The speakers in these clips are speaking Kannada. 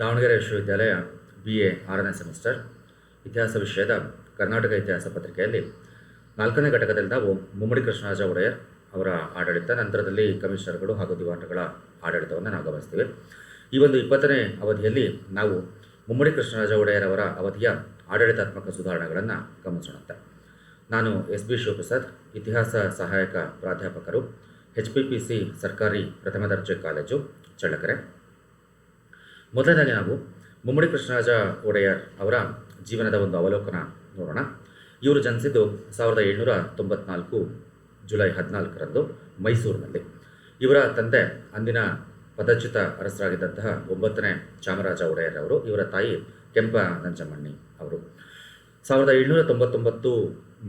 ದಾವಣಗೆರೆ ವಿಶ್ವವಿದ್ಯಾಲಯ ಬಿ ಎ ಆರನೇ ಸೆಮಿಸ್ಟರ್, ಇತಿಹಾಸ ವಿಷಯದ ಕರ್ನಾಟಕ ಇತಿಹಾಸ ಪತ್ರಿಕೆಯಲ್ಲಿ ನಾಲ್ಕನೇ ಘಟಕದಲ್ಲಿ ನಾವು ಮುಮ್ಮಡಿ ಕೃಷ್ಣರಾಜ ಒಡೆಯರ್ ಅವರ ಆಡಳಿತ, ನಂತರದಲ್ಲಿ ಕಮಿಷನರ್ಗಳು ಹಾಗೂ ದಿವಾನರುಗಳ ಆಡಳಿತವನ್ನು ನಾವು ಗಮನಿಸ್ತೀವಿ. ಈ ಒಂದು ಇಪ್ಪತ್ತನೇ ಅವಧಿಯಲ್ಲಿ ನಾವು ಮುಮ್ಮಡಿ ಕೃಷ್ಣರಾಜ ಒಡೆಯರ್ ಅವರ ಅವಧಿಯ ಆಡಳಿತಾತ್ಮಕ ಸುಧಾರಣೆಗಳನ್ನು ಗಮನಿಸೋಣಂತೆ. ನಾನು ಎಸ್ ಬಿ ಶಿವಪ್ರಸಾದ್, ಇತಿಹಾಸ ಸಹಾಯಕ ಪ್ರಾಧ್ಯಾಪಕರು ಎಚ್ ಪಿ ಪಿ ಸಿ ಸರ್ಕಾರಿ ಪ್ರಥಮ ದರ್ಜೆ ಕಾಲೇಜು, ಚಳ್ಳಕೆರೆ. ಮೊದಲನೇದಾಗಿ ನಾವು ಮುಮ್ಮಡಿ ಕೃಷ್ಣರಾಜ ಒಡೆಯರ್ ಅವರ ಜೀವನದ ಒಂದು ಅವಲೋಕನ ನೋಡೋಣ. ಇವರು ಜನಿಸಿದ್ದು ಸಾವಿರದ ಏಳ್ನೂರ ತೊಂಬತ್ನಾಲ್ಕು ಜುಲೈ ಹದಿನಾಲ್ಕರಂದು ಮೈಸೂರಿನಲ್ಲಿ. ಇವರ ತಂದೆ ಅಂದಿನ ಪದಚ್ಯುತ ಅರಸರಾಗಿದ್ದಂತಹ ಒಂಬತ್ತನೇ ಚಾಮರಾಜ ಒಡೆಯರ್ ಅವರು, ಇವರ ತಾಯಿ ಕೆಂಪ ನಂಜಮ್ಮಣ್ಣಿ ಅವರು. ಸಾವಿರದ ಏಳ್ನೂರ ತೊಂಬತ್ತೊಂಬತ್ತು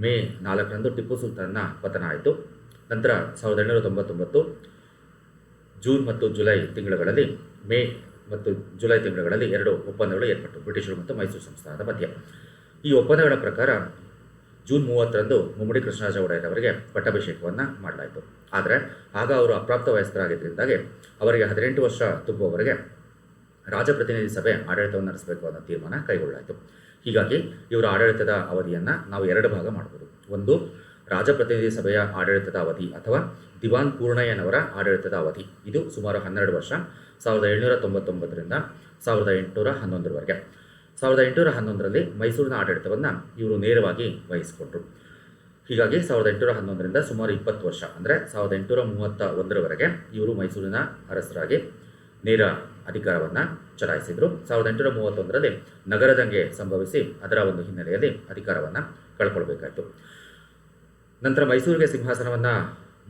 ಮೇ ನಾಲ್ಕರಂದು ಟಿಪ್ಪು ಸುಲ್ತಾನ್ನ ಪತನ ಆಯಿತು. ನಂತರ ಸಾವಿರದ ಏಳ್ನೂರ ತೊಂಬತ್ತೊಂಬತ್ತು ಜೂನ್ ಮತ್ತು ಜುಲೈ ತಿಂಗಳುಗಳಲ್ಲಿ ಮೇ ಮತ್ತು ಜುಲೈ ತಿಂಗಳುಗಳಲ್ಲಿ ಎರಡು ಒಪ್ಪಂದಗಳು ಏರ್ಪಟ್ಟು. ಬ್ರಿಟಿಷರು ಮತ್ತು ಮೈಸೂರು ಸಂಸ್ಥಾನದ ಮಧ್ಯ. ಈ ಒಪ್ಪಂದಗಳ ಪ್ರಕಾರ ಜೂನ್ ಮೂವತ್ತರಂದು ಮುಮ್ಮಡಿ ಕೃಷ್ಣರಾಜ ಒಡೆಯರವರಿಗೆ ಪಟ್ಟಾಭಿಷೇಕವನ್ನು ಮಾಡಲಾಯಿತು. ಆದರೆ ಆಗ ಅವರು ಅಪ್ರಾಪ್ತ ವಯಸ್ಕರಾಗಿದ್ದರಿಂದಾಗಿ ಅವರಿಗೆ ಹದಿನೆಂಟು ವರ್ಷ ತುಂಬುವವರೆಗೆ ರಾಜಪ್ರತಿನಿಧಿ ಸಭೆ ಆಡಳಿತವನ್ನು ನಡೆಸಬೇಕು ಅನ್ನೋ ತೀರ್ಮಾನ ಕೈಗೊಳ್ಳಲಾಯಿತು. ಹೀಗಾಗಿ ಇವರ ಆಡಳಿತದ ಅವಧಿಯನ್ನು ನಾವು ಎರಡು ಭಾಗ ಮಾಡಬಹುದು ಒಂದು, ರಾಜಪ್ರತಿನಿಧಿ ಸಭೆಯ ಆಡಳಿತದ ಅವಧಿ ಅಥವಾ ದಿವಾನ್ ಪೂರ್ಣಯ್ಯನವರ ಆಡಳಿತದ ಅವಧಿ. ಇದು ಸುಮಾರು ಹನ್ನೆರಡು ವರ್ಷ. ಸಾವಿರದ ಏಳ್ನೂರ ತೊಂಬತ್ತೊಂಬತ್ತರಿಂದ ಸಾವಿರದ ಎಂಟುನೂರ ಹನ್ನೊಂದರವರೆಗೆ. ಸಾವಿರದ ಎಂಟುನೂರ ಹನ್ನೊಂದರಲ್ಲಿ ಮೈಸೂರಿನ ಆಡಳಿತವನ್ನು ಇವರು ನೇರವಾಗಿ ವಹಿಸಿಕೊಂಡರು. ಹೀಗಾಗಿ ಸಾವಿರದ ಎಂಟುನೂರ ಹನ್ನೊಂದರಿಂದ ಸುಮಾರು ಇಪ್ಪತ್ತು ವರ್ಷ, ಅಂದರೆ ಸಾವಿರದ ಎಂಟುನೂರ ಮೂವತ್ತ ಒಂದರವರೆಗೆ ಇವರು ಮೈಸೂರಿನ ಅರಸರಾಗಿ ನೇರ ಅಧಿಕಾರವನ್ನು ಚಲಾಯಿಸಿದರು. ಸಾವಿರದ ಎಂಟುನೂರ ಮೂವತ್ತೊಂದರಲ್ಲಿ ನಗರದಂಗೆ ಸಂಭವಿಸಿ ಅದರ ಒಂದು ಹಿನ್ನೆಲೆಯಲ್ಲಿ ಅಧಿಕಾರವನ್ನು ಕಳ್ಕೊಳ್ಬೇಕಾಯಿತು. ನಂತರ ಮೈಸೂರಿಗೆ ಸಿಂಹಾಸನವನ್ನು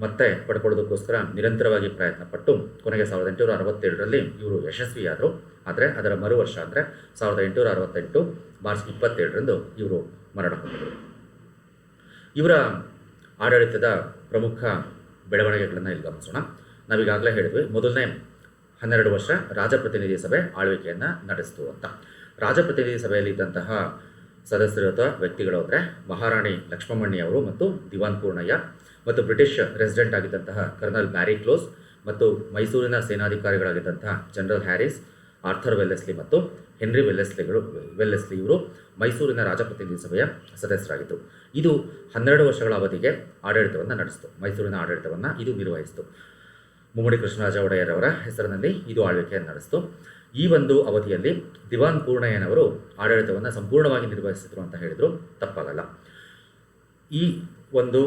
ಮತ್ತೆ ಪಡ್ಕೊಳ್ಳೋದಕ್ಕೋಸ್ಕರ ನಿರಂತರವಾಗಿ ಪ್ರಯತ್ನ ಪಟ್ಟು ಕೊನೆಗೆ ಸಾವಿರದ ಎಂಟುನೂರ ಅರವತ್ತೇಳರಲ್ಲಿ ಇವರು ಯಶಸ್ವಿಯಾದರು. ಆದರೆ ಅದರ ಮರು ವರ್ಷ ಅಂದರೆ ಸಾವಿರದ ಎಂಟುನೂರ ಅರವತ್ತೆಂಟು ಮಾರ್ಚ್ ಇಪ್ಪತ್ತೇಳರಂದು ಇವರು ಮರಣ ಹೊಂದಿದರು. ಇವರ ಆಡಳಿತದ ಪ್ರಮುಖ ಬೆಳವಣಿಗೆಗಳನ್ನು ಇಲ್ಲಿ ಗಮನಿಸೋಣ. ನಾವೀಗಾಗಲೇ ಹೇಳಿದ್ವಿ, ಮೊದಲನೇ ಹನ್ನೆರಡು ವರ್ಷ ರಾಜಪ್ರತಿನಿಧಿ ಸಭೆ ಆಳ್ವಿಕೆಯನ್ನು ನಡೆಸಿತು ಅಂತ. ರಾಜಪ್ರತಿನಿಧಿ ಸಭೆಯಲ್ಲಿ ಇದ್ದಂತಹ ಸದಸ್ಯರು ಅಥವಾ ವ್ಯಕ್ತಿಗಳು ಅಂದರೆ ಮಹಾರಾಣಿ ಲಕ್ಷ್ಮಮ್ಮಣ್ಣಿ ಅವರು ಮತ್ತು ದಿವಾನ್ ಪೂರ್ಣಯ್ಯ. ಮತ್ತು ಬ್ರಿಟಿಷ್ ರೆಸಿಡೆಂಟ್ ಆಗಿದ್ದಂತಹ ಕರ್ನಲ್ ಬ್ಯಾರಿ ಕ್ಲೋಸ್ ಮತ್ತು ಮೈಸೂರಿನ ಸೇನಾಧಿಕಾರಿಗಳಾಗಿದ್ದಂತಹ ಜನರಲ್ ಹ್ಯಾರಿಸ್, ಆರ್ಥರ್ ವೆಲ್ಲೆಸ್ಲಿ ಮತ್ತು ಹೆನ್ರಿ ವೆಲ್ಲೆಸ್ಲಿಗಳು ವೆಲ್ಲೆಸ್ಲಿ ಇವರು ಮೈಸೂರಿನ ರಾಜಪ್ರತಿನಿಧಿ ಸಭೆಯ ಸದಸ್ಯರಾಗಿದ್ದರು ಇದು ಹನ್ನೆರಡು ವರ್ಷಗಳ ಅವಧಿಗೆ ಆಡಳಿತವನ್ನು ನಡೆಸಿತು. ಮೈಸೂರಿನ ಆಡಳಿತವನ್ನು ಇದು ನಿರ್ವಹಿಸಿತು. ಮುಮ್ಮಡಿ ಕೃಷ್ಣರಾಜ ಒಡೆಯರ್ ಅವರ ಹೆಸರಿನಲ್ಲಿ ಇದು ಆಳ್ವಿಕೆಯನ್ನು ನಡೆಸಿತು. ಈ ಒಂದು ಅವಧಿಯಲ್ಲಿ ದಿವಾನ್ ಪೂರ್ಣಯ್ಯನವರು ಆಡಳಿತವನ್ನು ಸಂಪೂರ್ಣವಾಗಿ ನಿರ್ವಹಿಸಿದರು ಅಂತ ಹೇಳಿದರು. ತಪ್ಪಾಗಲ್ಲ. ಈ ಒಂದು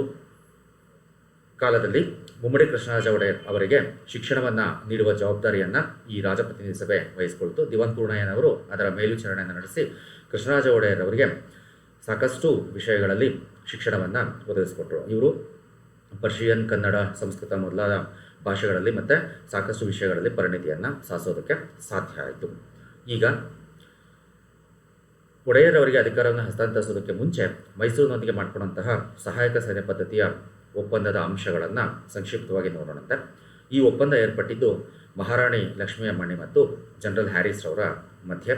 ಕಾಲದಲ್ಲಿ ಮುಮ್ಮಡಿ ಕೃಷ್ಣರಾಜ ಒಡೆಯರ್ ಅವರಿಗೆ ಶಿಕ್ಷಣವನ್ನು ನೀಡುವ ಜವಾಬ್ದಾರಿಯನ್ನು ಈ ರಾಜಪ್ರತಿನಿಧಿ ಸಭೆ ವಹಿಸಿಕೊಳ್ತು ದಿವಾನ್ ಪೂರ್ಣಯ್ಯನವರು ಅದರ ಮೇಲ್ವಿಚಾರಣೆಯನ್ನು ನಡೆಸಿ ಕೃಷ್ಣರಾಜ ಒಡೆಯರ್ ಅವರಿಗೆ ಸಾಕಷ್ಟು ವಿಷಯಗಳಲ್ಲಿ ಶಿಕ್ಷಣವನ್ನು ಒದಗಿಸಿಕೊಟ್ರು. ಇವರು ಪರ್ಷಿಯನ್, ಕನ್ನಡ, ಸಂಸ್ಕೃತ ಮೊದಲಾದ ಭಾಷೆಗಳಲ್ಲಿ ಮತ್ತು ಸಾಕಷ್ಟು ವಿಷಯಗಳಲ್ಲಿ ಪರಿಣಿತಿಯನ್ನು ಸಾಧಿಸೋದಕ್ಕೆ ಸಾಧ್ಯ ಆಯಿತು. ಈಗ ಒಡೆಯರ್ ಅವರಿಗೆ ಅಧಿಕಾರವನ್ನು ಹಸ್ತಾಂತರಿಸೋದಕ್ಕೆ ಮುಂಚೆ ಮೈಸೂರಿನೊಂದಿಗೆ ಮಾಡಿಕೊಂಡಂತಹ ಸಹಾಯಕ ಸೈನ್ಯ ಪದ್ಧತಿಯ ಒಪ್ಪಂದದ ಅಂಶಗಳನ್ನು ಸಂಕ್ಷಿಪ್ತವಾಗಿ ನೋಡೋಣಂತೆ ಈ ಒಪ್ಪಂದ ಏರ್ಪಟ್ಟಿದ್ದು ಮಹಾರಾಣಿ ಲಕ್ಷ್ಮೀ ಅಮ್ಮಣ್ಣಿ ಮತ್ತು ಜನರಲ್ ಹ್ಯಾರಿಸ್ ಅವರ ಮಧ್ಯೆ.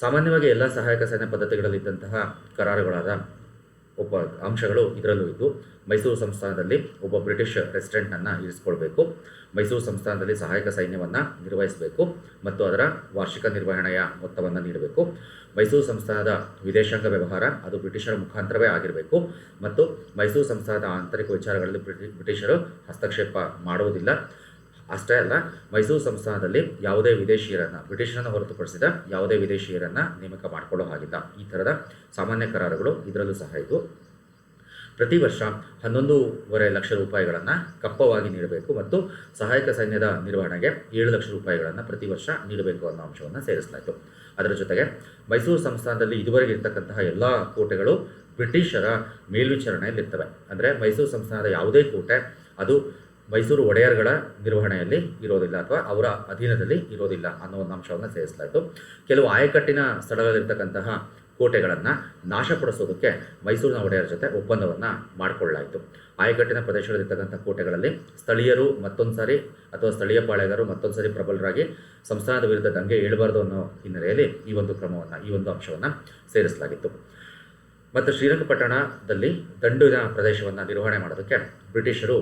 ಸಾಮಾನ್ಯವಾಗಿ ಎಲ್ಲ ಸಹಾಯಕ ಸೇನೆ ಪದ್ಧತಿಗಳಲ್ಲಿದ್ದಂತಹ ಕರಾರುಗಳಾದ ಒಬ್ಬ ಅಂಶಗಳು ಇದರಲ್ಲೂ ಇದ್ದು ಮೈಸೂರು ಸಂಸ್ಥಾನದಲ್ಲಿ ಒಬ್ಬ ಬ್ರಿಟಿಷ್ ರೆಸಿಡೆಂಟನ್ನು ಇರಿಸಿಕೊಳ್ಬೇಕು. ಮೈಸೂರು ಸಂಸ್ಥಾನದಲ್ಲಿ ಸಹಾಯಕ ಸೈನ್ಯವನ್ನು ನಿರ್ವಹಿಸಬೇಕು ಮತ್ತು ಅದರ ವಾರ್ಷಿಕ ನಿರ್ವಹಣೆಯ ಮೊತ್ತವನ್ನು ನೀಡಬೇಕು. ಮೈಸೂರು ಸಂಸ್ಥಾನದ ವಿದೇಶಾಂಗ ವ್ಯವಹಾರ ಅದು ಬ್ರಿಟಿಷರ ಮುಖಾಂತರವೇ ಆಗಿರಬೇಕು ಮತ್ತು ಮೈಸೂರು ಸಂಸ್ಥಾನದ ಆಂತರಿಕ ವಿಚಾರಗಳಲ್ಲಿ ಬ್ರಿಟಿ, ಬ್ರಿಟಿಷರು ಹಸ್ತಕ್ಷೇಪ ಮಾಡುವುದಿಲ್ಲ. ಅಷ್ಟೇ ಅಲ್ಲ, ಮೈಸೂರು ಸಂಸ್ಥಾನದಲ್ಲಿ ಯಾವುದೇ ವಿದೇಶಿಯರನ್ನು, ಬ್ರಿಟಿಷರನ್ನು ಹೊರತುಪಡಿಸಿದ ಯಾವುದೇ ವಿದೇಶಿಯರನ್ನು ನೇಮಕ ಮಾಡಿಕೊಳ್ಳೋ ಹಾಗಿಲ್ಲ. ಈ ಥರದ ಸಾಮಾನ್ಯ ಕರಾರುಗಳು ಇದರಲ್ಲೂ ಸಹ ಇದು ಪ್ರತಿ ವರ್ಷ ಹನ್ನೊಂದೂವರೆ ಲಕ್ಷ ರೂಪಾಯಿಗಳನ್ನು ಕಪ್ಪವಾಗಿ ನೀಡಬೇಕು ಮತ್ತು ಸಹಾಯಕ ಸೈನ್ಯದ ನಿರ್ವಹಣೆಗೆ ಏಳು ಲಕ್ಷ ರೂಪಾಯಿಗಳನ್ನು ಪ್ರತಿ ವರ್ಷ ನೀಡಬೇಕು ಅನ್ನೋ ಅಂಶವನ್ನು ಸೇರಿಸಲಾಯಿತು. ಅದರ ಜೊತೆಗೆ ಮೈಸೂರು ಸಂಸ್ಥಾನದಲ್ಲಿ ಇದುವರೆಗೆ ಇರ್ತಕ್ಕಂತಹ ಎಲ್ಲ ಕೋಟೆಗಳು ಬ್ರಿಟಿಷರ ಮೇಲ್ವಿಚಾರಣೆಯಲ್ಲಿರ್ತವೆ. ಅಂದರೆ ಮೈಸೂರು ಸಂಸ್ಥಾನದ ಯಾವುದೇ ಕೋಟೆ ಅದು ಮೈಸೂರು ಒಡೆಯರ್ಗಳ ನಿರ್ವಹಣೆಯಲ್ಲಿ ಇರೋದಿಲ್ಲ ಅಥವಾ ಅವರ ಅಧೀನದಲ್ಲಿ ಇರೋದಿಲ್ಲ ಅನ್ನೋ ಒಂದು ಅಂಶವನ್ನು ಸೇರಿಸಲಾಯಿತು. ಕೆಲವು ಆಯಕಟ್ಟಿನ ಸ್ಥಳಗಳಲ್ಲಿರ್ತಕ್ಕಂತಹ ಕೋಟೆಗಳನ್ನು ನಾಶಪಡಿಸೋದಕ್ಕೆ ಮೈಸೂರಿನ ಒಡೆಯರ ಜೊತೆ ಒಪ್ಪಂದವನ್ನು ಮಾಡಿಕೊಳ್ಳಲಾಯಿತು. ಆಯಕಟ್ಟಿನ ಪ್ರದೇಶಗಳಲ್ಲಿರ್ತಕ್ಕಂಥ ಕೋಟೆಗಳಲ್ಲಿ ಸ್ಥಳೀಯರು ಮತ್ತೊಂದು ಸಾರಿ ಅಥವಾ ಸ್ಥಳೀಯ ಪಾಳೆಗಾರರು ಮತ್ತೊಂದು ಸಾರಿ ಪ್ರಬಲರಾಗಿ ಸಂಸ್ಥಾನದ ವಿರುದ್ಧ ದಂಗೆ ಏಳಬಾರ್ದು ಅನ್ನೋ ಹಿನ್ನೆಲೆಯಲ್ಲಿ ಈ ಒಂದು ಕ್ರಮವನ್ನು, ಈ ಒಂದು ಅಂಶವನ್ನು ಸೇರಿಸಲಾಗಿತ್ತು. ಮತ್ತು ಶ್ರೀರಂಗಪಟ್ಟಣದಲ್ಲಿ ದಂಡಿನ ಪ್ರದೇಶವನ್ನು ನಿರ್ವಹಣೆ ಮಾಡೋದಕ್ಕೆ ಬ್ರಿಟಿಷರು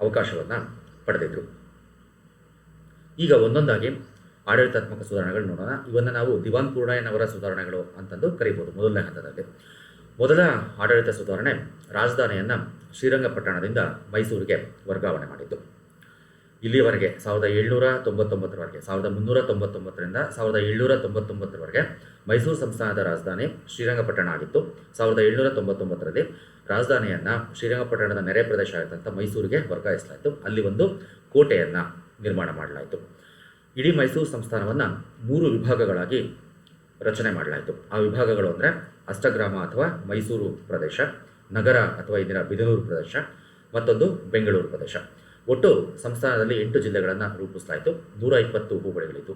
ಅವಕಾಶವನ್ನು ಪಡೆದಿದ್ದರು ಈಗ ಒಂದೊಂದಾಗಿ ಆಡಳಿತಾತ್ಮಕ ಸುಧಾರಣೆಗಳು ನೋಡೋಣ. ಇವನ್ನು ನಾವು ದಿವಾನ್ ಪೂರ್ಣಯ್ಯನವರ ಸುಧಾರಣೆಗಳು ಅಂತಂದು ಕರೀಬೋದು ಮೊದಲನೇ ಹಂತದಲ್ಲಿ. ಮೊದಲ ಆಡಳಿತ ಸುಧಾರಣೆ ರಾಜಧಾನಿಯನ್ನು ಶ್ರೀರಂಗಪಟ್ಟಣದಿಂದ ಮೈಸೂರಿಗೆ ವರ್ಗಾವಣೆ ಮಾಡಿದ್ದು. ಇಲ್ಲಿಯವರೆಗೆ ಸಾವಿರದ ಏಳ್ನೂರ ತೊಂಬತ್ತೊಂಬತ್ತರವರೆಗೆ, ಸಾವಿರದ ಮುನ್ನೂರ ತೊಂಬತ್ತೊಂಬತ್ತರಿಂದ ಸಾವಿರದ ಏಳ್ನೂರ ತೊಂಬತ್ತೊಂಬತ್ತರವರೆಗೆ ಮೈಸೂರು ಸಂಸ್ಥಾನದ ರಾಜಧಾನಿ ಶ್ರೀರಂಗಪಟ್ಟಣ ಆಗಿತ್ತು. ಸಾವಿರದ ಏಳ್ನೂರ ತೊಂಬತ್ತೊಂಬತ್ತರಲ್ಲಿ ರಾಜಧಾನಿಯನ್ನು ಶ್ರೀರಂಗಪಟ್ಟಣದ ನೆರೆ ಪ್ರದೇಶ ಆಗಿದ್ದಂಥ ಮೈಸೂರಿಗೆ ವರ್ಗಾಯಿಸಲಾಯಿತು. ಅಲ್ಲಿ ಒಂದು ಕೋಟೆಯನ್ನು ನಿರ್ಮಾಣ ಮಾಡಲಾಯಿತು. ಇಡೀ ಮೈಸೂರು ಸಂಸ್ಥಾನವನ್ನು ಮೂರು ವಿಭಾಗಗಳಾಗಿ ರಚನೆ ಮಾಡಲಾಯಿತು. ಆ ವಿಭಾಗಗಳು ಅಂದರೆ ಅಷ್ಟಗ್ರಾಮ ಅಥವಾ ಮೈಸೂರು ಪ್ರದೇಶ, ನಗರ ಅಥವಾ ಇಂದಿನ ಬಿದನೂರು ಪ್ರದೇಶ, ಮತ್ತೊಂದು ಬೆಂಗಳೂರು ಪ್ರದೇಶ. ಒಟ್ಟು ಸಂಸ್ಥಾನದಲ್ಲಿ ಎಂಟು ಜಿಲ್ಲೆಗಳನ್ನು ರೂಪಿಸಲಾಯಿತು ನೂರ ಇಪ್ಪತ್ತು ಹೋಬಳಿಗಳಿತ್ತು.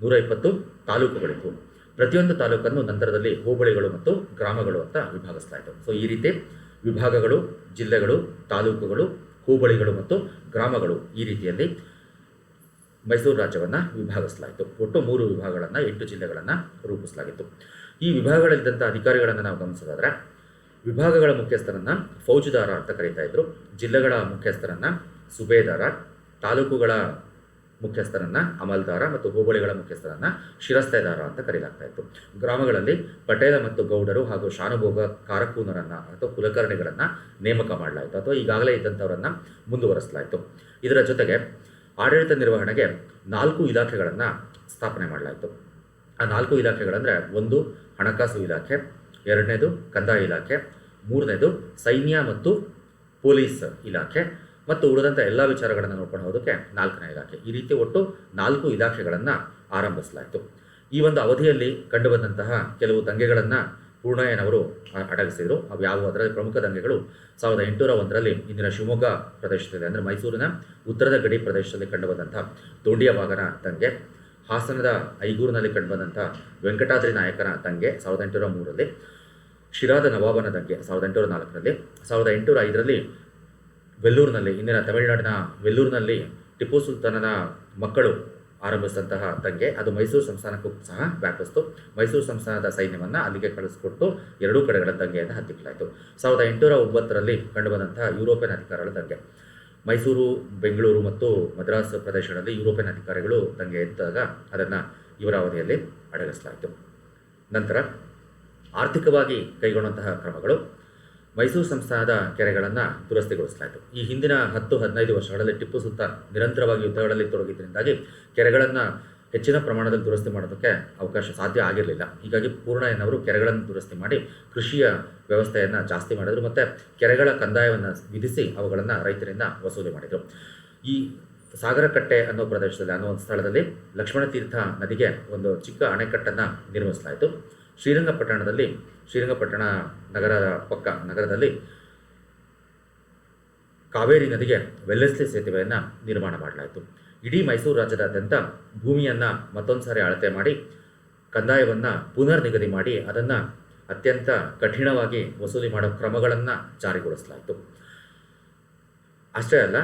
ನೂರ ಇಪ್ಪತ್ತು ತಾಲೂಕುಗಳಿತ್ತು. ಪ್ರತಿಯೊಂದು ತಾಲೂಕನ್ನು ನಂತರದಲ್ಲಿ ಹೋಬಳಿಗಳು ಮತ್ತು ಗ್ರಾಮಗಳು ಅಂತ ವಿಭಾಗಿಸಲಾಯಿತು ಸೊ ಈ ರೀತಿ ವಿಭಾಗಗಳು, ಜಿಲ್ಲೆಗಳು, ತಾಲೂಕುಗಳು, ಹೋಬಳಿಗಳು ಮತ್ತು ಗ್ರಾಮಗಳು ಈ ರೀತಿಯಲ್ಲಿ ಮೈಸೂರು ರಾಜ್ಯವನ್ನು ವಿಭಾಗಿಸಲಾಯಿತು ಒಟ್ಟು ಮೂರು ವಿಭಾಗಗಳನ್ನು, ಎಂಟು ಜಿಲ್ಲೆಗಳನ್ನು ರೂಪಿಸಲಾಗಿತ್ತು. ಈ ವಿಭಾಗಗಳಲ್ಲಿದ್ದಂಥ ಅಧಿಕಾರಿಗಳನ್ನು ನಾವು ಗಮನಿಸೋದಾದ್ರೆ, ವಿಭಾಗಗಳ ಮುಖ್ಯಸ್ಥರನ್ನು ಫೌಜುದಾರ ಅಂತ ಕರೀತಾ ಇದ್ರು. ಜಿಲ್ಲೆಗಳ ಮುಖ್ಯಸ್ಥರನ್ನು ಸುಬೇದಾರ, ತಾಲೂಕುಗಳ ಮುಖ್ಯಸ್ಥರನ್ನು, ಅಮಲ್ದಾರ ಮತ್ತು ಹೋಬಳಿಗಳ ಮುಖ್ಯಸ್ಥರನ್ನು ಶಿರಸ್ತೆದಾರ ಅಂತ ಕರೆಯಲಾಗ್ತಾ ಇತ್ತು. ಗ್ರಾಮಗಳಲ್ಲಿ ಪಟೇಲ ಮತ್ತು ಗೌಡರು ಹಾಗೂ ಶಾನುಭೋಗ ಕಾರಕೂನರನ್ನು ಅಥವಾ ಕುಲಕರ್ಣಿಗಳನ್ನು ನೇಮಕ ಮಾಡಲಾಯಿತು ಅಥವಾ ಈಗಾಗಲೇ ಇದ್ದಂಥವರನ್ನು ಮುಂದುವರಿಸಲಾಯಿತು. ಇದರ ಜೊತೆಗೆ ಆಡಳಿತ ನಿರ್ವಹಣೆಗೆ ನಾಲ್ಕು ಇಲಾಖೆಗಳನ್ನು ಸ್ಥಾಪನೆ ಮಾಡಲಾಯಿತು. ಆ ನಾಲ್ಕು ಇಲಾಖೆಗಳಂದರೆ ಒಂದು ಹಣಕಾಸು ಇಲಾಖೆ, ಎರಡನೇದು ಕಂದಾಯ ಇಲಾಖೆ, ಮೂರನೇದು ಸೈನ್ಯ ಮತ್ತು ಪೊಲೀಸ್ ಇಲಾಖೆ ಮತ್ತು ಉಳಿದಂಥ ಎಲ್ಲ ವಿಚಾರಗಳನ್ನು ನೋಡ್ಕೊಂಡು ಹೋಗೋದಕ್ಕೆ ನಾಲ್ಕನೇ ಇಲಾಖೆ. ಈ ರೀತಿ ಒಟ್ಟು ನಾಲ್ಕು ಇಲಾಖೆಗಳನ್ನು ಆರಂಭಿಸಲಾಯಿತು. ಈ ಒಂದು ಅವಧಿಯಲ್ಲಿ ಕಂಡುಬಂದಂತಹ ಕೆಲವು ದಂಗೆಗಳನ್ನು ಪೂರ್ಣಯ್ಯನವರು ಅಡಗಿಸಿದರು. ಅವು ಯಾವುವು? ಅದರಲ್ಲಿ ಪ್ರಮುಖ ದಂಗೆಗಳು ಸಾವಿರದ ಎಂಟುನೂರ ಒಂದರಲ್ಲಿ ಇಂದಿನ ಶಿವಮೊಗ್ಗ ಪ್ರದೇಶದಲ್ಲಿ ಅಂದರೆ ಮೈಸೂರಿನ ಉತ್ತರದ ಗಡಿ ಪ್ರದೇಶದಲ್ಲಿ ಕಂಡುಬಂದಂಥ ದೋಂಡಿಯ ಭಾಗನ ದಂಗೆ, ಹಾಸನದ ಐಗೂರಿನಲ್ಲಿ ಕಂಡುಬಂದಂಥ ವೆಂಕಟಾದ್ರಿ ನಾಯಕನ ದಂಗೆ ಸಾವಿರದ ಎಂಟುನೂರ ಮೂರರಲ್ಲಿ, ಶಿರಾದ ನವಾಬನ ದಂಗೆ ಸಾವಿರದ ಎಂಟುನೂರ ನಾಲ್ಕರಲ್ಲಿ, ಸಾವಿರದ ಎಂಟುನೂರ ಐದರಲ್ಲಿ ವೆಲ್ಲೂರಿನಲ್ಲಿ, ಇಂದಿನ ತಮಿಳುನಾಡಿನ ವೆಲ್ಲೂರಿನಲ್ಲಿ ಟಿಪ್ಪು ಸುಲ್ತಾನನ ಮಕ್ಕಳು ಆರಂಭಿಸಿದಂತಹ ದಂಗೆ. ಅದು ಮೈಸೂರು ಸಂಸ್ಥಾನಕ್ಕೂ ಸಹ ವ್ಯಾಪಿಸ್ತು ಮೈಸೂರು ಸಂಸ್ಥಾನದ ಸೈನ್ಯವನ್ನು ಅಲ್ಲಿಗೆ ಕಳಿಸ್ಕೊಟ್ಟು ಎರಡೂ ಕಡೆಗಳ ದಂಗೆಯನ್ನು ಹತ್ತಿಕ್ಕಲಾಯಿತು. ಸಾವಿರದ ಎಂಟುನೂರ ಒಂಬತ್ತರಲ್ಲಿ ಕಂಡುಬಂದಂತಹ ಯುರೋಪಿಯನ್ ಅಧಿಕಾರಿಗಳ ದಂಗೆ. ಮೈಸೂರು, ಬೆಂಗಳೂರು ಮತ್ತು ಮದ್ರಾಸ್ ಪ್ರದೇಶಗಳಲ್ಲಿ ಯುರೋಪಿಯನ್ ಅಧಿಕಾರಿಗಳು ದಂಗೆ ಎದ್ದಾಗ ಅದನ್ನು ಇವರ ಅವಧಿಯಲ್ಲಿ ಅಡಗಿಸಲಾಯಿತು. ನಂತರ ಆರ್ಥಿಕವಾಗಿ ಕೈಗೊಂಡಂತಹ ಕ್ರಮಗಳು. ಮೈಸೂರು ಸಂಸ್ಥಾನದ ಕೆರೆಗಳನ್ನು ದುರಸ್ತಿಗೊಳಿಸಲಾಯಿತು. ಈ ಹಿಂದಿನ ಹತ್ತು ಹದಿನೈದು ವರ್ಷಗಳಲ್ಲಿ ಟಿಪ್ಪು ಸುಲ್ತಾನ್ ನಿರಂತರವಾಗಿ ಯುದ್ಧಗಳಲ್ಲಿ ತೊಡಗಿದ್ದರಿಂದಾಗಿ ಕೆರೆಗಳನ್ನು ಹೆಚ್ಚಿನ ಪ್ರಮಾಣದಲ್ಲಿ ದುರಸ್ತಿ ಮಾಡೋದಕ್ಕೆ ಅವಕಾಶ ಸಾಧ್ಯ ಆಗಿರಲಿಲ್ಲ. ಹೀಗಾಗಿ ಪೂರ್ಣಯ್ಯನವರು ಕೆರೆಗಳನ್ನು ದುರಸ್ತಿ ಮಾಡಿ ಕೃಷಿಯ ವ್ಯವಸ್ಥೆಯನ್ನು ಜಾಸ್ತಿ ಮಾಡಿದರು ಮತ್ತು ಕೆರೆಗಳ ಕಂದಾಯವನ್ನು ವಿಧಿಸಿ ಅವುಗಳನ್ನು ರೈತರಿಂದ ವಸೂಲಿ ಮಾಡಿದರು. ಈ ಸಾಗರಕಟ್ಟೆ ಅನ್ನೋ ಪ್ರದೇಶದಲ್ಲಿ ಅನ್ನೋ ಒಂದು ಸ್ಥಳದಲ್ಲಿ ಲಕ್ಷ್ಮಣ ತೀರ್ಥ ನದಿಗೆ ಒಂದು ಚಿಕ್ಕ ಅಣೆಕಟ್ಟನ್ನು ನಿರ್ಮಿಸಲಾಯಿತು. ಶ್ರೀರಂಗಪಟ್ಟಣದಲ್ಲಿ, ಶ್ರೀರಂಗಪಟ್ಟಣ ನಗರದ ಪಕ್ಕ ನಗರದಲ್ಲಿ ಕಾವೇರಿ ನದಿಗೆ ವೆಲ್ಲೆಸ್ಲಿ ಸೇತುವೆಯನ್ನು ನಿರ್ಮಾಣ ಮಾಡಲಾಯಿತು. ಇಡೀ ಮೈಸೂರು ರಾಜ್ಯದಾದ್ಯಂತ ಭೂಮಿಯನ್ನು ಮತ್ತೊಂದು ಸಾರಿ ಅಳತೆ ಮಾಡಿ, ಕಂದಾಯವನ್ನು ಪುನರ್ ನಿಗದಿ ಮಾಡಿ, ಅದನ್ನು ಅತ್ಯಂತ ಕಠಿಣವಾಗಿ ವಸೂಲಿ ಮಾಡೋ ಕ್ರಮಗಳನ್ನು ಜಾರಿಗೊಳಿಸಲಾಯಿತು. ಅಷ್ಟೇ ಅಲ್ಲ,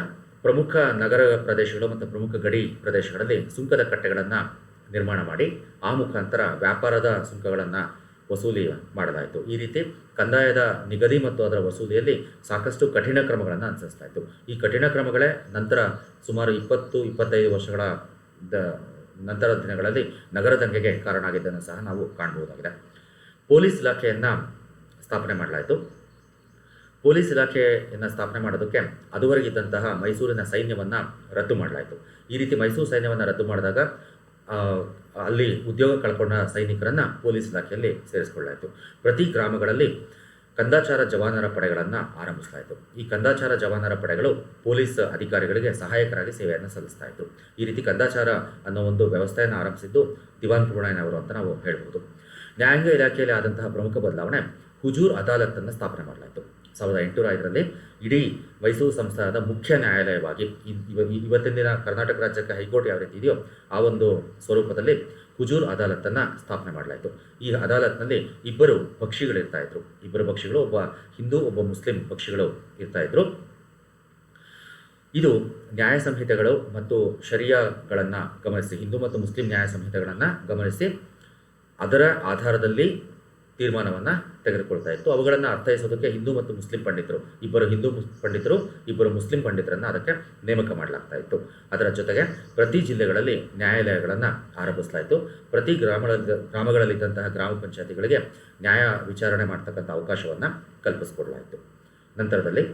ಪ್ರಮುಖ ನಗರ ಪ್ರದೇಶಗಳು ಮತ್ತು ಪ್ರಮುಖ ಗಡಿ ಪ್ರದೇಶಗಳಲ್ಲಿ ಸುಂಕದ ಕಟ್ಟೆಗಳನ್ನು ನಿರ್ಮಾಣ ಮಾಡಿ, ಆ ಮುಖಾಂತರ ವ್ಯಾಪಾರದ ಸುಂಕಗಳನ್ನು ವಸೂಲಿ ಮಾಡಲಾಯಿತು. ಈ ರೀತಿ ಕಂದಾಯದ ನಿಗದಿ ಮತ್ತು ಅದರ ವಸೂಲಿಯಲ್ಲಿ ಸಾಕಷ್ಟು ಕಠಿಣ ಕ್ರಮಗಳನ್ನು ಅನುಸರಿಸಲಾಯಿತು ಈ ಕಠಿಣ ಕ್ರಮಗಳೇ ನಂತರ ಸುಮಾರು ಇಪ್ಪತ್ತು, ಇಪ್ಪತ್ತೈದು ವರ್ಷಗಳ ದ ನಂತರದ ದಿನಗಳಲ್ಲಿ ನಗರ ದಂಗೆಗೆ ಕಾರಣ ಆಗಿದ್ದನ್ನು ಸಹ ನಾವು ಕಾಣಬಹುದಾಗಿದೆ. ಪೊಲೀಸ್ ಇಲಾಖೆಯನ್ನು ಸ್ಥಾಪನೆ ಮಾಡಲಾಯಿತು. ಪೊಲೀಸ್ ಇಲಾಖೆಯನ್ನು ಸ್ಥಾಪನೆ ಮಾಡೋದಕ್ಕೆ ಅದುವರೆಗಿದ್ದಂತಹ ಮೈಸೂರಿನ ಸೈನ್ಯವನ್ನು ರದ್ದು ಮಾಡಲಾಯಿತು. ಈ ರೀತಿ ಮೈಸೂರು ಸೈನ್ಯವನ್ನು ರದ್ದು ಮಾಡಿದಾಗ ಅಲ್ಲಿ ಉದ್ಯೋಗ ಕಳ್ಕೊಂಡ ಸೈನಿಕರನ್ನು ಪೊಲೀಸ್ ಇಲಾಖೆಯಲ್ಲಿ ಸೇರಿಸಿಕೊಳ್ಳಲಾಯಿತು. ಪ್ರತಿ ಗ್ರಾಮಗಳಲ್ಲಿ ಕಂದಾಚಾರ ಜವಾನರ ಪಡೆಗಳನ್ನು ಆರಂಭಿಸಲಾಯಿತು. ಈ ಕಂದಾಚಾರ ಜವಾನರ ಪಡೆಗಳು ಪೊಲೀಸ್ ಅಧಿಕಾರಿಗಳಿಗೆ ಸಹಾಯಕರಾಗಿ ಸೇವೆಯನ್ನು ಸಲ್ಲಿಸ್ತಾ ಇತ್ತು ಈ ರೀತಿ ಕಂದಾಚಾರ ಅನ್ನೋ ಒಂದು ವ್ಯವಸ್ಥೆಯನ್ನು ಆರಂಭಿಸಿದ್ದು ದಿವಾನ್ ಪೂರ್ಣಯ್ಯನವರು ಅಂತ ನಾವು ಹೇಳ್ಬೋದು. ನ್ಯಾಯಾಂಗ ಇಲಾಖೆಯಲ್ಲಿ ಆದಂತಹ ಪ್ರಮುಖ ಬದಲಾವಣೆ ಹುಜೂರ್ ಅದಾಲತ್ತನ್ನು ಸ್ಥಾಪನೆ ಮಾಡಲಾಯಿತು. ಸಾವಿರದ ಎಂಟುನೂರ ಐದರಲ್ಲಿ ಇಡೀ ಮೈಸೂರು ಸಂಸ್ಥಾನದ ಮುಖ್ಯ ನ್ಯಾಯಾಲಯವಾಗಿ ಇವತ್ತಿನ ದಿನ ಕರ್ನಾಟಕ ರಾಜ್ಯಕ್ಕೆ ಹೈಕೋರ್ಟ್ ಯಾವ ರೀತಿ ಇದೆಯೋ ಆ ಒಂದು ಸ್ವರೂಪದಲ್ಲಿ ಹುಜೂರ್ ಅದಾಲತ್ತನ್ನು ಸ್ಥಾಪನೆ ಮಾಡಲಾಯಿತು. ಈ ಅದಾಲತ್ನಲ್ಲಿ ಇಬ್ಬರು ಪಕ್ಷಿಗಳಿರ್ತಾ ಇದ್ರು. ಇಬ್ಬರು ಪಕ್ಷಿಗಳು, ಒಬ್ಬ ಹಿಂದೂ, ಒಬ್ಬ ಮುಸ್ಲಿಂ ಪಕ್ಷಿಗಳು ಇರ್ತಾ ಇದ್ರು. ಇದು ನ್ಯಾಯ ಸಂಹಿತೆಗಳು ಮತ್ತು ಶರಿಯಾಗಳನ್ನು ಗಮನಿಸಿ, ಹಿಂದೂ ಮತ್ತು ಮುಸ್ಲಿಂ ನ್ಯಾಯ ಸಂಹಿತೆಗಳನ್ನು ಗಮನಿಸಿ ಅದರ ಆಧಾರದಲ್ಲಿ ತೀರ್ಮಾನವನ್ನು ತೆಗೆದುಕೊಳ್ತಾ ಇತ್ತು ಅವುಗಳನ್ನು ಅರ್ಥೈಸೋದಕ್ಕೆ ಹಿಂದೂ ಮತ್ತು ಮುಸ್ಲಿಂ ಪಂಡಿತರು, ಇಬ್ಬರು ಹಿಂದೂ ಪಂಡಿತರು, ಇಬ್ಬರು ಮುಸ್ಲಿಂ ಪಂಡಿತರನ್ನು ಅದಕ್ಕೆ ನೇಮಕ ಮಾಡಲಾಗ್ತಾ ಇತ್ತು ಅದರ ಜೊತೆಗೆ ಪ್ರತಿ ಜಿಲ್ಲೆಗಳಲ್ಲಿ ನ್ಯಾಯಾಲಯಗಳನ್ನು ಆರಂಭಿಸಲಾಯಿತು. ಪ್ರತಿ ಗ್ರಾಮಗಳಲ್ಲಿ ಗ್ರಾಮಗಳಲ್ಲಿದ್ದಂತಹ ಗ್ರಾಮ ಪಂಚಾಯತಿಗಳಿಗೆ ನ್ಯಾಯ ವಿಚಾರಣೆ ಮಾಡ್ತಕ್ಕಂಥ ಅವಕಾಶವನ್ನು ಕಲ್ಪಿಸಿಕೊಡಲಾಯಿತು. ನಂತರದಲ್ಲಿ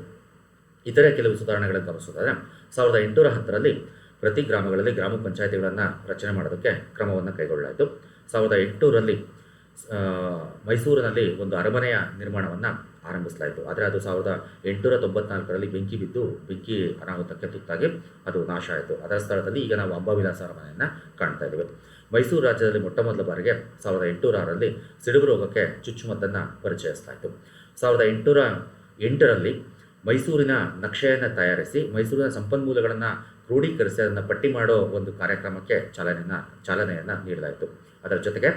ಇತರೆ ಕೆಲವು ಸುಧಾರಣೆಗಳನ್ನು ಗಮನಿಸೋದಾದರೆ, ಸಾವಿರದ ಎಂಟುನೂರ ಹತ್ತರಲ್ಲಿ ಪ್ರತಿ ಗ್ರಾಮಗಳಲ್ಲಿ ಗ್ರಾಮ ಪಂಚಾಯತಿಗಳನ್ನು ರಚನೆ ಮಾಡೋದಕ್ಕೆ ಕ್ರಮವನ್ನು ಕೈಗೊಳ್ಳಲಾಯಿತು. ಸಾವಿರದ ಎಂಟುನೂರಲ್ಲಿ ಮೈಸೂರಿನಲ್ಲಿ ಒಂದು ಅರಮನೆಯ ನಿರ್ಮಾಣವನ್ನು ಆರಂಭಿಸಲಾಯಿತು. ಆದರೆ ಅದು ಸಾವಿರದ ಎಂಟುನೂರ ತೊಂಬತ್ನಾಲ್ಕರಲ್ಲಿ ಬೆಂಕಿ ಬಿದ್ದು ಬೆಂಕಿ ಅನಾಹುತಕ್ಕೆ ತುತ್ತಾಗಿ ಅದು ನಾಶ ಆಯಿತು. ಅದರ ಸ್ಥಳದಲ್ಲಿ ಈಗ ನಾವು ಅಂಬಾವಿಲಾಸ ಅರಮನೆಯನ್ನು ಕಾಣ್ತಾ ಇದ್ದೇವೆ. ಮೈಸೂರು ರಾಜ್ಯದಲ್ಲಿ ಮೊಟ್ಟ ಮೊದಲ ಬಾರಿಗೆ ಸಾವಿರದ ಎಂಟುನೂರ ಆರರಲ್ಲಿ ಸಿಡುಬು ರೋಗಕ್ಕೆ ಚುಚ್ಚುಮದ್ದನ್ನು ಪರಿಚಯಿಸಲಾಯಿತು ಸಾವಿರದ ಎಂಟುನೂರ ಎಂಟರಲ್ಲಿ ಮೈಸೂರಿನ ನಕ್ಷೆಯನ್ನು ತಯಾರಿಸಿ ಮೈಸೂರಿನ ಸಂಪನ್ಮೂಲಗಳನ್ನು ಕ್ರೋಢೀಕರಿಸಿ ಅದನ್ನು ಪಟ್ಟಿ ಮಾಡೋ ಒಂದು ಕಾರ್ಯಕ್ರಮಕ್ಕೆ ಚಾಲನೆಯನ್ನು ಚಾಲನೆಯನ್ನು ನೀಡಲಾಯಿತು. ಅದರ ಜೊತೆಗೆ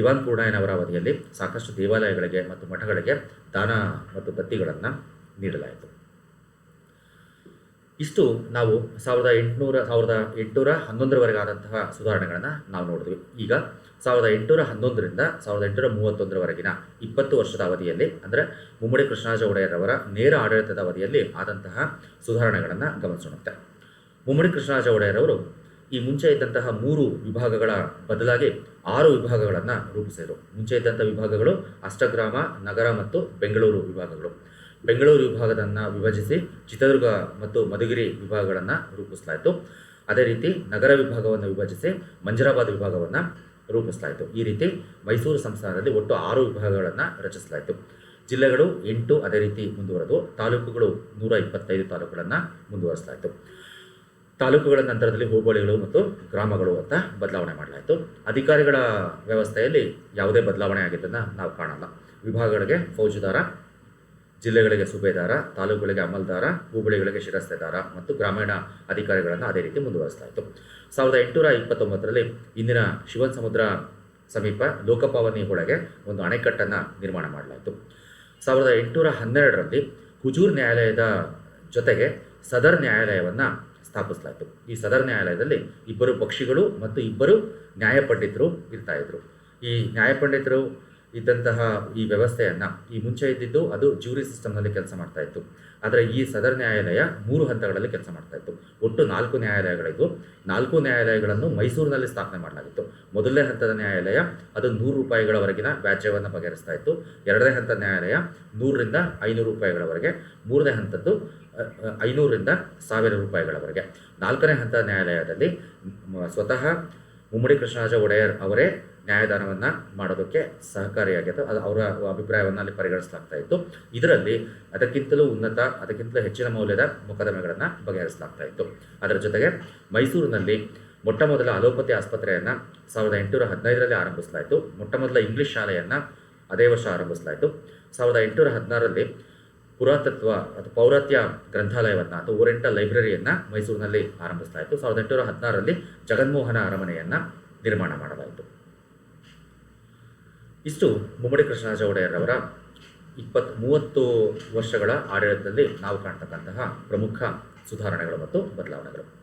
ದಿವಾನ್ ಪೂರ್ಣಾಯನವರ ಅವಧಿಯಲ್ಲಿ ಸಾಕಷ್ಟು ದೇವಾಲಯಗಳಿಗೆ ಮತ್ತು ಮಠಗಳಿಗೆ ದಾನ ಮತ್ತು ಬತ್ತಿಗಳನ್ನು ನೀಡಲಾಯಿತು. ಇಷ್ಟು ನಾವು ಸಾವಿರದ ಎಂಟುನೂರ ಸಾವಿರದ ಎಂಟುನೂರ ಹನ್ನೊಂದರವರೆಗೆ ಆದಂತಹ ಸುಧಾರಣೆಗಳನ್ನು ನಾವು ನೋಡಿದ್ವಿ. ಈಗ ಸಾವಿರದ ಎಂಟುನೂರ ಹನ್ನೊಂದರಿಂದ ಸಾವಿರದ ಎಂಟುನೂರ ಮೂವತ್ತೊಂದರವರೆಗಿನ ಇಪ್ಪತ್ತು ವರ್ಷದ ಅವಧಿಯಲ್ಲಿ, ಅಂದರೆ ಮುಮ್ಮಡಿ ಕೃಷ್ಣರಾಜ ಒಡೆಯರವರ ನೇರ ಆಡಳಿತದ ಅವಧಿಯಲ್ಲಿ ಆದಂತಹ ಸುಧಾರಣೆಗಳನ್ನು ಗಮನಿಸೋಣಂತೆ. ಮುಮ್ಮಡಿ ಕೃಷ್ಣರಾಜ ಒಡೆಯರವರು ಈ ಮುಂಚೆ ಇದ್ದಂತಹ ಮೂರು ವಿಭಾಗಗಳ ಬದಲಾಗಿ ಆರು ವಿಭಾಗಗಳನ್ನು ರೂಪಿಸಿದರು. ಮುಂಚೆ ಇದ್ದಂಥ ವಿಭಾಗಗಳು ಅಷ್ಟಗ್ರಾಮ, ನಗರ ಮತ್ತು ಬೆಂಗಳೂರು ವಿಭಾಗಗಳು. ಬೆಂಗಳೂರು ವಿಭಾಗದನ್ನು ವಿಭಜಿಸಿ ಚಿತ್ರದುರ್ಗ ಮತ್ತು ಮಧುಗಿರಿ ವಿಭಾಗಗಳನ್ನು ರೂಪಿಸಲಾಯಿತು. ಅದೇ ರೀತಿ ನಗರ ವಿಭಾಗವನ್ನು ವಿಭಜಿಸಿ ಮಂಜರಾಬಾದ್ ವಿಭಾಗವನ್ನು ರೂಪಿಸಲಾಯಿತು. ಈ ರೀತಿ ಮೈಸೂರು ಸಂಸ್ಥಾನದಲ್ಲಿ ಒಟ್ಟು ಆರು ವಿಭಾಗಗಳನ್ನು ರಚಿಸಲಾಯಿತು. ಜಿಲ್ಲೆಗಳು ಎಂಟು, ಅದೇ ರೀತಿ ಮುಂದುವರೆದು ತಾಲೂಕುಗಳು ನೂರ ಇಪ್ಪತ್ತೈದು ತಾಲೂಕುಗಳನ್ನು ಮುಂದುವರಿಸಲಾಯಿತು. ತಾಲೂಕುಗಳ ನಂತರದಲ್ಲಿ ಹೋಬಳಿಗಳು ಮತ್ತು ಗ್ರಾಮಗಳು ಅಂತ ಬದಲಾವಣೆ ಮಾಡಲಾಯಿತು. ಅಧಿಕಾರಿಗಳ ವ್ಯವಸ್ಥೆಯಲ್ಲಿ ಯಾವುದೇ ಬದಲಾವಣೆ ಆಗಿದ್ದನ್ನು ನಾವು ಕಾಣಲ್ಲ. ವಿಭಾಗಗಳಿಗೆ ಫೌಜುದಾರ, ಜಿಲ್ಲೆಗಳಿಗೆ ಸುಬೇದಾರ, ತಾಲೂಕುಗಳಿಗೆ ಅಮಲ್ದಾರ, ಹೋಬಳಿಗಳಿಗೆ ಶಿರಸ್ತೆದಾರ ಮತ್ತು ಗ್ರಾಮೀಣ ಅಧಿಕಾರಿಗಳನ್ನು ಅದೇ ರೀತಿ ಮುಂದುವರಿಸಲಾಯಿತು. ಸಾವಿರದ ಎಂಟುನೂರ ಇಪ್ಪತ್ತೊಂಬತ್ತರಲ್ಲಿ ಇಂದಿನ ಶಿವನ್ ಸಮುದ್ರ ಸಮೀಪ ಲೋಕಪಾವನಿ ಒಳಗೆ ಒಂದು ಅಣೆಕಟ್ಟನ್ನು ನಿರ್ಮಾಣ ಮಾಡಲಾಯಿತು. ಸಾವಿರದ ಎಂಟುನೂರ ಹನ್ನೆರಡರಲ್ಲಿ ಹುಜೂರ್ ನ್ಯಾಯಾಲಯದ ಜೊತೆಗೆ ಸದರ್ ನ್ಯಾಯಾಲಯವನ್ನು ಸ್ಥಾಪಿಸಲಾಯಿತು. ಈ ಸದರ್ ನ್ಯಾಯಾಲಯದಲ್ಲಿ ಇಬ್ಬರು ಪಕ್ಷಿಗಳು ಮತ್ತು ಇಬ್ಬರು ನ್ಯಾಯಪಂಡಿತರು ಇರ್ತಾ ಇದ್ರು. ಈ ನ್ಯಾಯಪಂಡಿತರು ಇದ್ದಂತಹ ಈ ವ್ಯವಸ್ಥೆಯನ್ನು ಈ ಮುಂಚೆ ಇದ್ದಿದ್ದು ಅದು ಜ್ಯೂರಿ ಸಿಸ್ಟಮ್ನಲ್ಲಿ ಕೆಲಸ ಮಾಡ್ತಾ ಇತ್ತು. ಆದರೆ ಈ ಸದರ್ ನ್ಯಾಯಾಲಯ ಮೂರು ಹಂತಗಳಲ್ಲಿ ಕೆಲಸ ಮಾಡ್ತಾ ಇತ್ತು. ಒಟ್ಟು ನಾಲ್ಕು ನ್ಯಾಯಾಲಯಗಳಿದ್ದು ನಾಲ್ಕು ನ್ಯಾಯಾಲಯಗಳನ್ನು ಮೈಸೂರಿನಲ್ಲಿ ಸ್ಥಾಪನೆ ಮಾಡಲಾಗಿತ್ತು. ಮೊದಲನೇ ಹಂತದ ನ್ಯಾಯಾಲಯ ಅದು ನೂರು ರೂಪಾಯಿಗಳವರೆಗಿನ ವ್ಯಾಜ್ಯವನ್ನು ಬಗೆಹರಿಸ್ತಾ ಇತ್ತು. ಎರಡನೇ ಹಂತದ ನ್ಯಾಯಾಲಯ ನೂರರಿಂದ ಐನೂರು ರೂಪಾಯಿಗಳವರೆಗೆ. ಮೂರನೇ ಹಂತದ್ದು ಐನೂರರಿಂದ ಸಾವಿರ ರೂಪಾಯಿಗಳವರೆಗೆ. ನಾಲ್ಕನೇ ಹಂತದ ನ್ಯಾಯಾಲಯದಲ್ಲಿ ಸ್ವತಃ ಮುಮ್ಮಡಿ ಕೃಷ್ಣರಾಜ ಒಡೆಯರ್ ಅವರೇ ನ್ಯಾಯದಾನವನ್ನು ಮಾಡೋದಕ್ಕೆ ಸಹಕಾರಿಯಾಗಿತ್ತು ಅದು ಅವರ ಅಭಿಪ್ರಾಯವನ್ನು ಅಲ್ಲಿ ಪರಿಗಣಿಸಲಾಗ್ತಾ ಇತ್ತು. ಇದರಲ್ಲಿ ಅದಕ್ಕಿಂತಲೂ ಉನ್ನತ, ಅದಕ್ಕಿಂತಲೂ ಹೆಚ್ಚಿನ ಮೌಲ್ಯದ ಮೊಕದ್ದಮೆಗಳನ್ನು ಬಗೆಹರಿಸಲಾಗ್ತಾ ಇತ್ತು. ಅದರ ಜೊತೆಗೆ ಮೈಸೂರಿನಲ್ಲಿ ಮೊಟ್ಟ ಮೊದಲ ಅಲೋಪತಿ ಆಸ್ಪತ್ರೆಯನ್ನು ಸಾವಿರದ ಎಂಟುನೂರ ಹದಿನೈದರಲ್ಲಿ ಆರಂಭಿಸಲಾಯಿತು. ಮೊಟ್ಟ ಮೊದಲ ಇಂಗ್ಲಿಷ್ ಶಾಲೆಯನ್ನು ಅದೇ ವರ್ಷ ಆರಂಭಿಸಲಾಯಿತು. ಸಾವಿರದ ಎಂಟುನೂರ ಹದಿನಾರರಲ್ಲಿ ಪುರಾತತ್ವ ಅಥವಾ ಪೌರಾತ್ಯ ಗ್ರಂಥಾಲಯವನ್ನು ಅಥವಾ ಓರೆಂಟಲ್ ಲೈಬ್ರರಿಯನ್ನು ಮೈಸೂರಿನಲ್ಲಿ ಆರಂಭಿಸಲಾಯಿತು. ಸಾವಿರದ ಎಂಟುನೂರ ಹದಿನಾರರಲ್ಲಿ ಜಗನ್ಮೋಹನ ಅರಮನೆಯನ್ನು ನಿರ್ಮಾಣ ಮಾಡಲಾಯಿತು. ಇಷ್ಟು ಮುಮ್ಮಡಿ ಕೃಷ್ಣರಾಜ ಒಡೆಯರ್ರವರ ಇಪ್ಪತ್ತು ಮೂವತ್ತು ವರ್ಷಗಳ ಆಡಳಿತದಲ್ಲಿ ನಾವು ಕಾಣ್ತಕ್ಕಂತಹ ಪ್ರಮುಖ ಸುಧಾರಣೆಗಳು ಮತ್ತು ಬದಲಾವಣೆಗಳು.